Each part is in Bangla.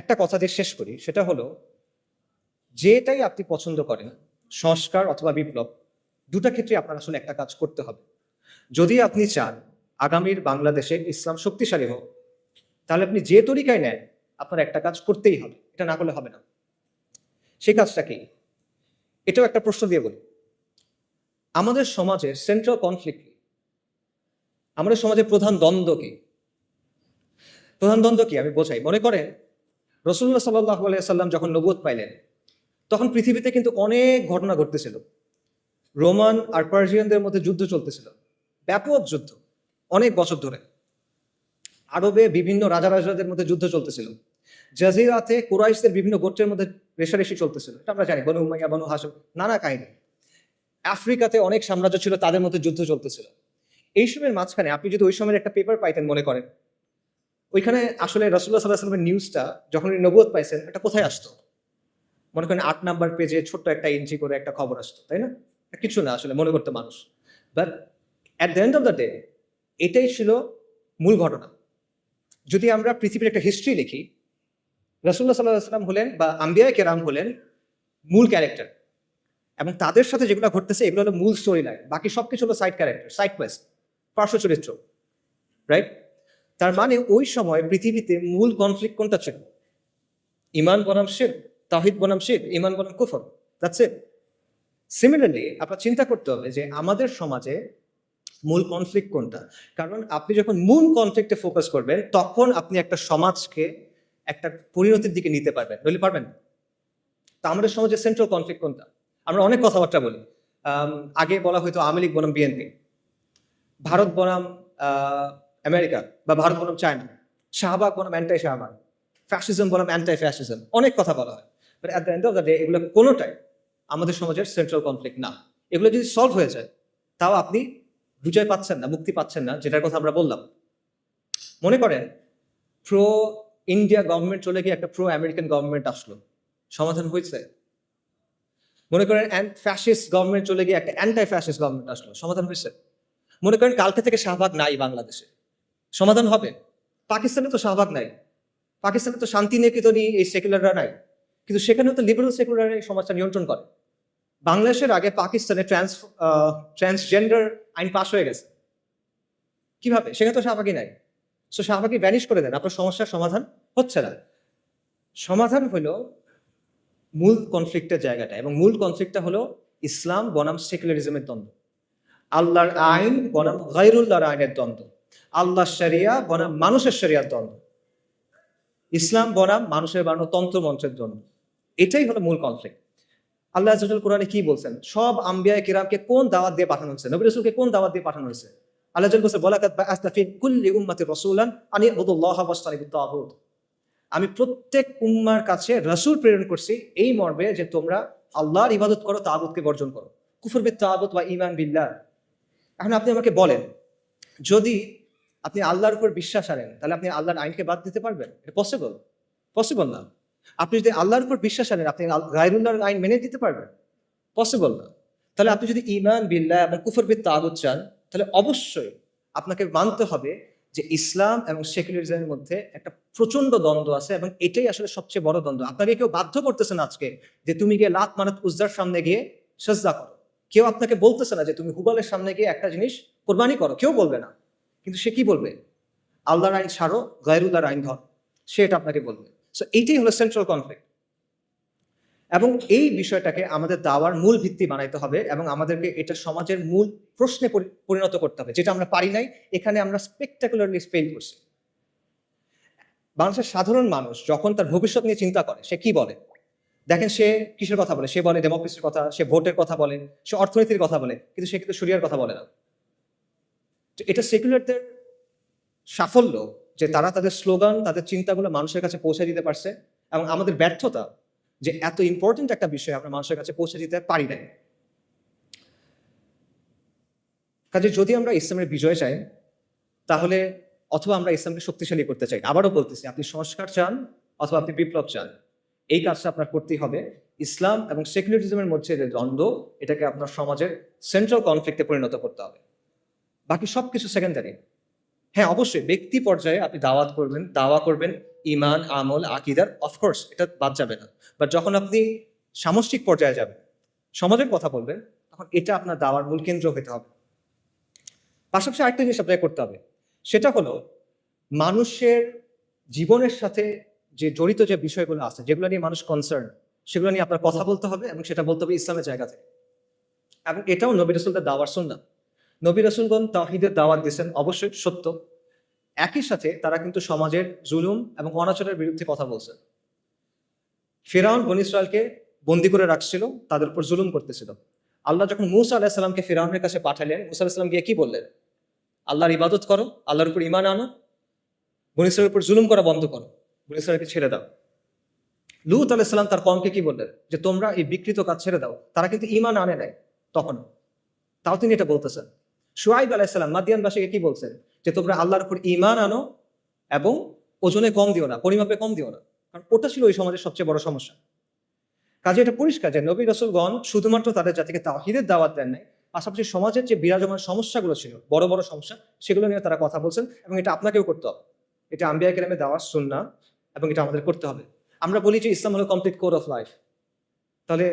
একটা কথা দিয়ে শেষ করি, সেটা হলো, যেটাই আপনি পছন্দ করেন, সংস্কার অথবা বিপ্লব, দুটা ক্ষেত্রে আপনার আসলে একটা কাজ করতে হবে। যদি আপনি চান আগামীর বাংলাদেশে ইসলাম শক্তিশালী হোক, তাহলে আপনি যে তরিকায় নেন, আপনার একটা কাজ করতেই হবে, এটা না করলে হবে না। সেই কাজটা কি? এটাও একটা প্রশ্ন দিয়ে বলি। আমাদের সমাজের সেন্ট্রাল কনফ্লিক্ট কি? আমাদের সমাজের প্রধান দ্বন্দ্ব কি? প্রধান দ্বন্দ্ব কি? আমি বোঝাই। মনে করেন রসুল্লাহ সাল্লাহ সাল্লাম যখন নবুয়ত পাইলেন, তখন পৃথিবীতে কিন্তু অনেক ঘটনা ঘটতেছিল। রোমান আর পার্সিয়ানদের মধ্যে যুদ্ধ চলতেছিল। ব্যাপক যুদ্ধ, অনেক বছর ধরে। আরবে বিভিন্ন রাজা রাজাদের মধ্যে যুদ্ধ চলতেছিল। জাজিরাতে কুরাইশদের বিভিন্ন গোত্রের মধ্যে রেশারেশি চলতেছিল। এটা আমরা জানি, বনু উমাইয়া, বনু হাসম নানা কাহিনী। আফ্রিকাতে অনেক সাম্রাজ্য ছিল, তাদের মধ্যে যুদ্ধ চলতেছিল। এই সময়ের মাঝখানে, আপনি যদি ওই সময়ের একটা পেপার পাইতেন মনে করেন ওইখানে আসলে রসুল্লাহ সাল্লাহ সাল্লামের নিউজটা যখন উনি নবুয়ত পাইছেন, এটা কোথায় আসতো? মনে করেন আট নাম্বার পেজে ছোট্ট একটা এন্ট্রি করে একটা খবর আসতো, তাই না? কিছু না আসলে, মনে করতো মানুষ। But at the end of the day এটাই ছিল মূল ঘটনা। যদি আমরা পৃথিবীর একটা হিস্ট্রি লিখি রসুল্লাহ সাল্লাহ সাল্লাম হলেন বা আম্বিয়া কেরাম হলেন মূল ক্যারেক্টার এবং তাদের সাথে যেগুলো ঘটতেছে, এগুলো হলো মূল স্টোরি লাইন বাকি সব কিছু হলো সাইড ক্যারেক্টার সাইড কোয়েস্ট পার্শ্ব চরিত্র রাইট তার মানে ওই সময় পৃথিবীতে মূল কনফ্লিক্ট কোনটা ছিল? ইমান বনাম শেখ তাহিদ বনাম শেখ ইমান বনাম কুফর। ইট সিমিলারলি আপনার চিন্তা করতে হবে যে আমাদের সমাজে মূল কনফ্লিক্ট কোনটা? কারণ আপনি যখন মূল কনফ্লিক্টে ফোকাস করবেন, তখন আপনি একটা সমাজকে একটা পরিণতির দিকে নিতে পারবেন। নইলে পারবেন। তা আমাদের সমাজে সেন্ট্রাল কনফ্লিক্ট কোনটা? আমরা অনেক কথাবার্তা বলি। আগে বলা হয়তো আওয়ামী লীগ বনাম বিএনপি ভারত বনাম আমেরিকা বা ভারত বনাম চায়না, শাহবাগ বনাম অ্যান্টাই শাহবাগ ফ্যাসিজম বনাম অ্যান্টাই ফ্যাসিজম অনেক কথা বলা হয়। But at the end of the day এগুলো কোনোটাই আমাদের সমাজের সেন্ট্রাল কনফ্লিক্ট না। এগুলো যদি সলভ হয়ে যায়, তাও আপনি বুঝাই পাচ্ছেন না, মুক্তি পাচ্ছেন না, যেটার কথা আমরা বললাম। মনে করেন প্রো ইন্ডিয়া গভর্নমেন্ট চলে গিয়ে একটা প্রো আমেরিকান গভর্নমেন্ট আসলো। সমাধান হয়েছে। মনে করেন ফ্যাসিস্ট গভর্নমেন্ট চলে গিয়ে একটা অ্যান্টাই ফ্যাসিস্ট গভর্নমেন্ট আসলো। সমাধান হয়েছে। মনে করেন, কালকে থেকে শাহবাগ নাই বাংলাদেশে। সমাধান হবে। পাকিস্তানে তো শাহবাগ নাই। পাকিস্তানে তো শান্তি নিকেতনই এই সেকুলাররা নাই। কিন্তু সেখানেও তো লিবারেল সেকুলার এই সমাজটা নিয়ন্ত্রণ করে। বাংলাদেশের আগে পাকিস্তানে ট্রান্স ট্রান্সজেন্ডার আইন পাশ হয়ে গেছে। কীভাবে? সেখানে তো শাহবাগই নাই। সো শাহবাগি ব্যানিশ করে দেন। আপনার সমস্যার সমাধান হচ্ছে না। সমাধান হলো মূল কনফ্লিক্টের জায়গাটা এবং মূল কনফ্লিক্টটা হলো ইসলাম বনাম সেকুলারিজমের দ্বন্দ্ব। আল্লাহর আইন বনাম গাইরুল্লাহর আইনের দ্বন্দ্ব। আল্লাহ শরিয়া বনাম মানুষের শরিয়ার দ্বন্দ্ব ইসলাম বনাম মানুষের বানানো তন্ত্র মন্ত্রের দ্বন্দ্ব এটাই হলো মূল কনফ্লিক্ট আল্লাহ আজল কোরআনে কি বলছেন? সব আম্বিয়া কিরামকে কোন দাওয়াত দিয়ে পাঠানো হয়েছে? নবী রসুলকে কোন দাওয়াত দিয়ে পাঠানো হয়েছে? আল্লাহ বলছে বলাকাত বাআসনা ফি কুল্লি রাসূলান আন আমি প্রত্যেক উম্মার কাছে রসুল প্রেরণ করছি এই মর্মে যে তোমরা আল্লাহর ইবাদত করো, তাগুতকে বর্জন করো। কুফর বিত তাগুত ওয়া ঈমান বিল্লাহ। এখন আপনি আমাকে বলেন, যদি আপনি আল্লাহর উপর বিশ্বাস আনেন তাহলে আপনি আল্লাহর আইনকে বাদ দিতে পারবেন? এটা পসিবল পসিবল না। আপনি যদি আল্লাহর উপর বিশ্বাস আনেন আপনি গায়রুল্লাহর আইন মেনে দিতে পারবেন? পসিবল না। তাহলে আপনি যদি ইমান বিল্লাহ এবং কুফর বিদ তাগুত চান, তাহলে অবশ্যই আপনাকে মানতে হবে যে ইসলাম এবং সেকুলারিজমের মধ্যে একটা প্রচণ্ড দ্বন্দ্ব আছে এবং এটাই আসলে সবচেয়ে বড় দ্বন্দ্ব। আপনাকে কেউ বাধ্য করতেছে না আজকে যে তুমি গিয়ে লাত মানত উজ্জার সামনে গিয়ে সজ্জা করো। কেউ আপনাকে বলতেছে না যে তুমি হুবালের সামনে গিয়ে একটা জিনিস কোরবানি করো। কেউ বলবে না। কিন্তু সে কি বলবে? আল্লাহর আইন ছাড়ো, গায়রুল্লাহর আইন ধর। সে এটা আপনাকে বলবে। সো এইটাই হলো সেন্ট্রাল কনফ্লিক্ট এবং এই বিষয়টাকে আমাদের দাওয়ার মূল ভিত্তি বানাইতে হবে এবং আমাদেরকে এটা সমাজের মূল প্রশ্নে পরিণত করতে হবে, যেটা আমরা পারি নাই, এখানে আমরা স্পেকটাকুলারলি ফেল করছি। বাংলাদেশের সাধারণ মানুষ যখন তার ভবিষ্যৎ নিয়ে চিন্তা করে, সে কি বলে? দেখেন সে কিসের কথা বলে? সে বলে ডেমোক্রেসির কথা, সে ভোটের কথা বলে, সে অর্থনীতির কথা বলে, কিন্তু সে কিন্তু সুরিয়ার কথা বলে না। এটা সেকুলারদের সাফল্য যে তারা তাদের স্লোগান তাদের চিন্তাগুলো মানুষের কাছে পৌঁছে দিতে পারছে এবং আমাদের ব্যর্থতা যে এত ইম্পর্টেন্ট একটা বিষয় আমরা মানুষের কাছে পৌঁছে দিতে পারি নাই। কাজে যদি আমরা ইসলামের বিজয় চাই, তাহলে অথবা আমরা ইসলামকে শক্তিশালী করতে চাই। আবারও বলতেছি, আপনি সংস্কার চান অথবা আপনি বিপ্লব চান। এই কাজটা আপনার করতেই হবে। ইসলাম এবং সেকুলারিজমের মধ্যে যে দ্বন্দ্ব, এটাকে আপনার সমাজের সেন্ট্রাল কনফ্লিক্টে পরিণত করতে হবে। বাকি সব কিছু সেকেন্ডারি হ্যাঁ অবশ্যই, ব্যক্তি পর্যায়ে আপনি দাওয়াত করবেন, দাওয়া করবেন ইমান, আমল, আকিদার অফকোর্স এটা বাদ যাবে না। বাট যখন আপনি সামষ্টিক পর্যায়ে যাবেন, সমাজের কথা বলবেন, তখন এটা আপনার দাওয়ার মূল কেন্দ্র হতে হবে। পাশাপাশি আরেকটা জিনিস আপনাকে করতে হবে, সেটা হলো মানুষের জীবনের সাথে যে জড়িত যে বিষয়গুলো আছে, যেগুলো নিয়ে মানুষ কনসার্ন সেগুলো নিয়ে আপনার কথা বলতে হবে এবং সেটা বলতে হবে ইসলামের জায়গা থেকে। এবং এটাও নবী রসুলদের দাওয়ার শুননা নবী রসুলগণ তাহিদের দাওয়াত দিয়েছেন, অবশ্যই সত্য। একই সাথে তারা কিন্তু সমাজের জুলুম এবং অনাচারের বিরুদ্ধে কথা বলছেন ফেরাউন বন ইসরায়েলকে বন্দি করে রাখছিল, তাদের উপর জুলুম করতেছিল। আল্লাহ যখন মুসা আলাহিসাল্লামকে ফেরাউনের কাছে পাঠালেন, মুসা আলাহিসাল্লাম গিয়ে কি বললেন? আল্লাহর ইবাদত করো, আল্লাহর উপর ইমান আনো, বন ইসরায়েলের উপর জুলুম করা বন্ধ করো, বন ইসরায়েলকে ছেড়ে দাও। লুত আলাইসাল্লাম তার কমকে কি বললেন? যে তোমরা এই বিকৃত কাজ ছেড়ে দাও, তারা কিন্তু ইমান আনে নাই তখন তাও তিনি এটা বলতেছেন। সুয়াইব আলাইসাল্লাম মাদিয়ানবাসীকে কি বলছেন? যে তোমরা আল্লাহর উপর ইমান আনো এবং ওজনে কম দিও না, পরিমাপে কম দিও না। কারণ ওটা ছিল ওই সমাজের সবচেয়ে বড় সমস্যা। কাজে এটা পরিষ্কার যে নবী রসুলগণ শুধুমাত্র তাদের জাতিকে তাহিদের দাওয়াত দেন নাই, পাশাপাশি সমাজের যে বিরাজমান সমস্যাগুলো ছিল, বড় বড় সমস্যা, সেগুলো নিয়ে তারা কথা বলছেন এবং এটা আপনাকেও করতে হবে। এটা আম্বিয়া কেরামে দেওয়ার সুন্না, এবং এটা আমাদের করতে হবে। আমরা বলি যে ইসলাম হলো কমপ্লিট কোর অফ লাইফ তাহলে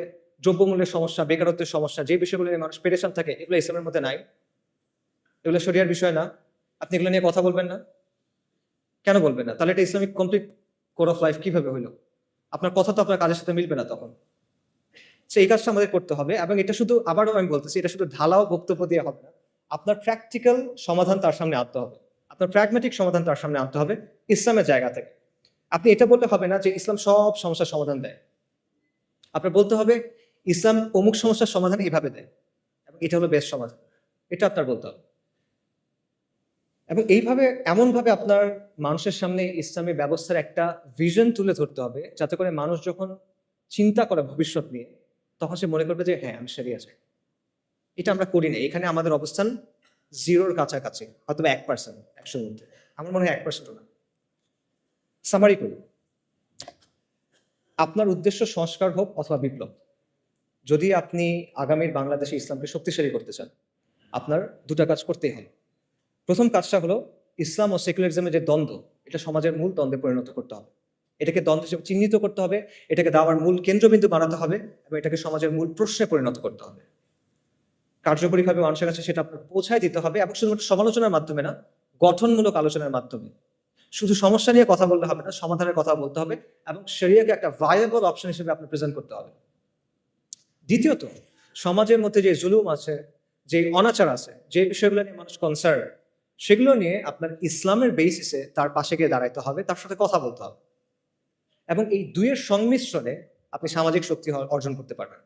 দ্রব্যমূল্যের সমস্যা, বেকারত্বের সমস্যা, যে বিষয়গুলো নিয়ে মানুষ পেরেশান থাকে, এগুলো ইসলামের মধ্যে নাই। এগুলো শরিয়ার বিষয় না। আপনি এগুলো নিয়ে কথা বলবেন না। কেন বলবেন না? তাহলে এটা Islamic complete core of life কীভাবে হইল? আপনার কথা তো আপনার কাজের সাথে মিলবে না তখন। সে এই কাজটা আমাদের করতে হবে এবং এটা শুধু আবারও আমি বলতেছি, এটা শুধু ঢালাও বক্তব্য দিয়ে হবে না। আপনার প্র্যাকটিক্যাল সমাধান তার সামনে আনতে হবে। আপনার প্র্যাগমেটিক সমাধান তার সামনে আনতে হবে ইসলামের জায়গা থেকে। আপনি এটা বললে হবে না যে ইসলাম সব সমস্যার সমাধান দেয়। আপনার বলতে হবে, ইসলাম অমুক সমস্যার সমাধান এভাবে দেয় এবং এটা হলো বেস্ট সমাধান। এটা আপনার বলতে হবে। এবং এইভাবে এমনভাবে আপনার মানুষের সামনে ইসলামী ব্যবস্থার একটা ভিশন তুলে ধরতে হবে, যাতে করে মানুষ যখন চিন্তা করে ভবিষ্যৎ নিয়ে, তখন সে মনে করবে যে হ্যাঁ আমি সেরে আছে এটা আমরা করি না। এখানে আমাদের অবস্থান জিরোর কাছাকাছি, হয়তো এক পার্সেন্ট একশোর মধ্যে। আমার মনে হয় এক পার্সেন্টও না। সামারি করি। আপনার উদ্দেশ্য সংস্কার হোক অথবা বিপ্লব। যদি আপনি আগামীর বাংলাদেশে ইসলামকে শক্তিশালী করতে চান, আপনার দুটা কাজ করতেই হবে। প্রথম কাজটা হলো ইসলাম ও সেকুলারিজমের যে দ্বন্দ্ব, এটা সমাজের মূল দ্বন্দ্বে পরিণত করতে হবে। এটাকে দ্বন্দ্ব হিসেবে চিহ্নিত করতে হবে, এটাকে দাওয়ার মূল কেন্দ্রবিন্দু বানাতে হবে এবং এটাকে সমাজের মূল প্রশ্নে পরিণত করতে হবে। কার্যকরীভাবে মানুষের কাছে সেটা পৌঁছায় দিতে হবে এবং শুধুমাত্র সমালোচনার মাধ্যমে না, গঠনমূলক আলোচনার মাধ্যমে। শুধু সমস্যা নিয়ে কথা বললে হবে না, সমাধানের কথা বলতে হবে এবং সেরিয়াকে একটা ভায়াবল অপশন হিসেবে আপনি প্রেজেন্ট করতে হবে। দ্বিতীয়ত, সমাজের মধ্যে যে জুলুম আছে, যে অনাচার আছে, যে বিষয়গুলো নিয়ে মানুষ কনসার্ন সেগুলো নিয়ে আপনার ইসলামের বেসিসে তার পাশে গিয়ে দাঁড়াইতে হবে, তার সাথে কথা বলতে হবে। এবং এই দুইয়ের সংমিশ্রণে আপনি সামাজিক শক্তি অর্জন করতে পারবেন।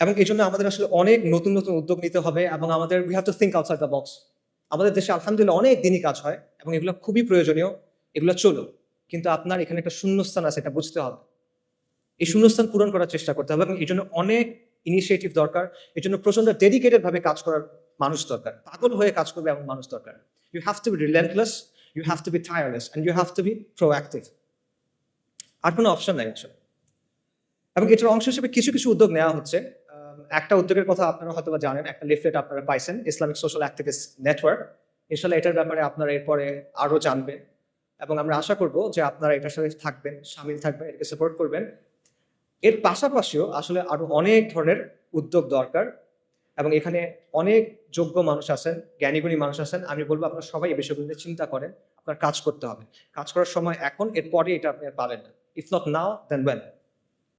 এবং এই জন্য আমাদের আসলে অনেক নতুন নতুন উদ্যোগ নিতে হবে এবং আমাদের we have to think outside the box আমাদের দেশে আলহামদুলিল্লাহ অনেক দিনই কাজ হয় এবং এগুলো খুবই প্রয়োজনীয়, এগুলো চলো কিন্তু আপনার এখানে একটা শূন্যস্থান আছে, এটা বুঝতে হবে। এই শূন্যস্থান পূরণ করার চেষ্টা করতে হবে এবং এই জন্য অনেক ইনিশিয়েটিভ দরকার। এই জন্য প্রচণ্ড ডেডিকেটেড ভাবে কাজ করার মানুষ দরকার। পাগল হয়ে কাজ করবে এমন মানুষ দরকার। You have to be relentless you have to be tireless and you have to be proactive আর কোনো অপশন নাই আসলে। এবং এটার অংশ হিসেবে কিছু কিছু উদ্যোগ নেওয়া হচ্ছে। একটা উদ্যোগের কথা আপনারা হয়তো জানেন, একটা লিফলেট আপনারা পাইছেন ইসলামিক সোশ্যাল অ্যাক্টিভিস্ট নেটওয়ার্ক ইনশাল্লাহ এটার ব্যাপারে আপনারা এরপরে আরও জানবেন। এবং আমরা আশা করব যে আপনারা এটার সাথে থাকবেন, সামিল থাকবেন, এটাকে সাপোর্ট করবেন। এর পাশাপাশিও আসলে আরও অনেক ধরনের উদ্যোগ দরকার। এবং এখানে অনেক যোগ্য মানুষ আছেন, জ্ঞানীগুণী মানুষ আছেন। আমি বলব আপনারা সবাই এই বিষয়গুলিতে চিন্তা করেন, আপনার কাজ করতে হবে। কাজ করার সময় এখন, এরপরে এটা আপনি পাবেন না। If not now then when